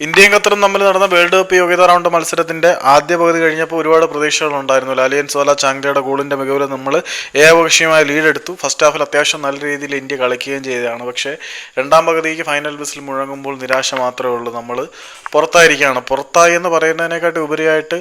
ഇന്ത്യയും ഖത്തറും തമ്മിൽ നടന്ന വേൾഡ് കപ്പ് യോഗ്യതാ റൗണ്ട് മത്സരത്തിന്റെ ആദ്യ പകുതി കഴിഞ്ഞപ്പോൾ ഒരുപാട് പ്രതീക്ഷകളുണ്ടായിരുന്നു. ലാലിയൻ സോല ചാങ്കയുടെ ഗോളിന്റെ മികവിൽ നമ്മൾ ഏകപക്ഷീയമായ ലീഡ് എടുത്തു. ഫസ്റ്റ് ഹാഫിൽ അത്യാവശ്യം നല്ല രീതിയിൽ ഇന്ത്യ കളിക്കുകയും ചെയ്തതാണ്. പക്ഷേ രണ്ടാം പകുതിക്ക് ഫൈനൽ ബിസിൽ മുഴങ്ങുമ്പോൾ നിരാശ മാത്രമേ ഉള്ളൂ. നമ്മൾ പുറത്തായിരിക്കുകയാണ്. പുറത്തായി എന്ന് പറയുന്നതിനെക്കാട്ടി ഉപരിയായിട്ട്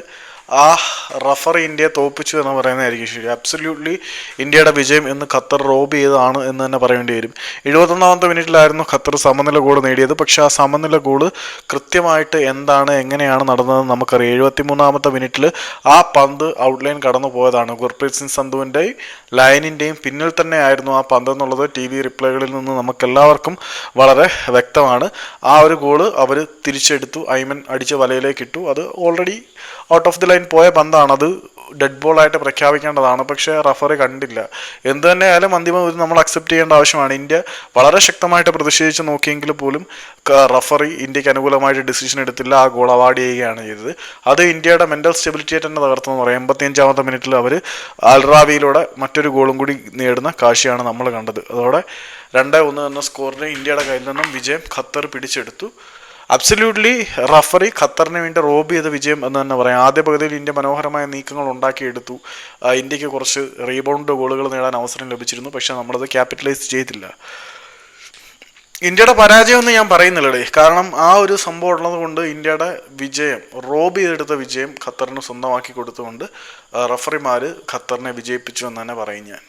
ആ റഫറി ഇന്ത്യയെ തോപ്പിച്ചു എന്ന് പറയുന്നതായിരിക്കും ശരി. അബ്സല്യൂട്ട്ലി ഇന്ത്യയുടെ വിജയം എന്ന് ഖത്തർ റോബ് ചെയ്തതാണ് എന്ന് തന്നെ പറയേണ്ടി വരും. എഴുപത്തൊന്നാമത്തെ മിനിറ്റിലായിരുന്നു ഖത്തർ സമനില ഗോൾ നേടിയത്. പക്ഷേ ആ സമനില ഗോൾ കൃത്യമായിട്ട് എന്താണ് എങ്ങനെയാണ് നടന്നതെന്ന് നമുക്കറിയാം. എഴുപത്തി മൂന്നാമത്തെ മിനിറ്റിൽ ആ പന്ത് ഔട്ട്ലൈൻ കടന്നു പോയതാണ്. ഗുർപ്രീത് സിംഗ് സന്ധുവിന്റെയും ലൈനിന്റെയും പിന്നിൽ തന്നെ ആയിരുന്നു ആ പന്ത് എന്നുള്ളത്. ടി വി റിപ്ലൈകളിൽ നിന്ന് നമുക്കെല്ലാവർക്കും വളരെ വ്യക്തമാണ്. ആ ഒരു ഗോൾ അവർ തിരിച്ചെടുത്തു. ഐമൻ അടിച്ച വലയിലേക്ക് ഇട്ടു. അത് already out of the line പോയ പന്താണ് അത് ഡെഡ് ബോൾ ആയിട്ട് പ്രഖ്യാപിക്കേണ്ടതാണ്. പക്ഷേ റഫറി കണ്ടില്ല. എന്ത് തന്നെയായാലും അന്തിമ ഒരു നമ്മൾ അക്സെപ്റ്റ് ചെയ്യേണ്ട ആവശ്യമാണ്. ഇന്ത്യ വളരെ ശക്തമായിട്ട് പ്രതിഷേധിച്ച് നോക്കിയെങ്കിൽ പോലും റഫറി ഇന്ത്യയ്ക്ക് അനുകൂലമായിട്ട് ഡിസിഷൻ എടുത്തില്ല. ആ ഗോൾ അവാർഡ് ചെയ്യുകയാണ് ചെയ്തത്. അത് ഇന്ത്യയുടെ മെന്റൽ സ്റ്റെബിലിറ്റിയെ തന്നെ തകർത്തെന്ന് പറയാം. എൺപത്തിയഞ്ചാമത്തെ മിനിറ്റിൽ അവർ അൽറാവിയിലൂടെ മറ്റൊരു ഗോളും കൂടി നേടുന്ന കാഴ്ചയാണ് നമ്മൾ കണ്ടത്. അതോടെ രണ്ട് ഒന്ന് എന്ന സ്കോറിന് ഇന്ത്യയുടെ കയ്യിൽ നിന്നും വിജയം ഖത്തർ പിടിച്ചെടുത്തു. അബ്സല്യൂട്ട്ലി റഫറി ഖത്തറിന് വേണ്ടി റോബ് ചെയ്ത വിജയം എന്ന് തന്നെ പറയാം. ആദ്യ പകുതിയിൽ ഇന്ത്യ മനോഹരമായ നീക്കങ്ങൾ ഉണ്ടാക്കിയെടുത്തു ഇന്ത്യയ്ക്ക് കുറച്ച് റീബൗണ്ട് ഗോളുകൾ നേടാൻ അവസരം ലഭിച്ചിരുന്നു. പക്ഷെ നമ്മളത് ക്യാപിറ്റലൈസ് ചെയ്തില്ല. ഇന്ത്യയുടെ പരാജയം എന്ന് ഞാൻ പറയുന്നില്ലടേ. കാരണം ആ ഒരു സംഭവം ഉള്ളത് കൊണ്ട് ഇന്ത്യയുടെ വിജയം റോബ് ചെയ്തെടുത്ത വിജയം ഖത്തറിന് സ്വന്തമാക്കി കൊടുത്തുകൊണ്ട് റഫറിമാർ ഖത്തറിനെ വിജയിപ്പിച്ചു എന്ന് തന്നെ പറയും ഞാൻ.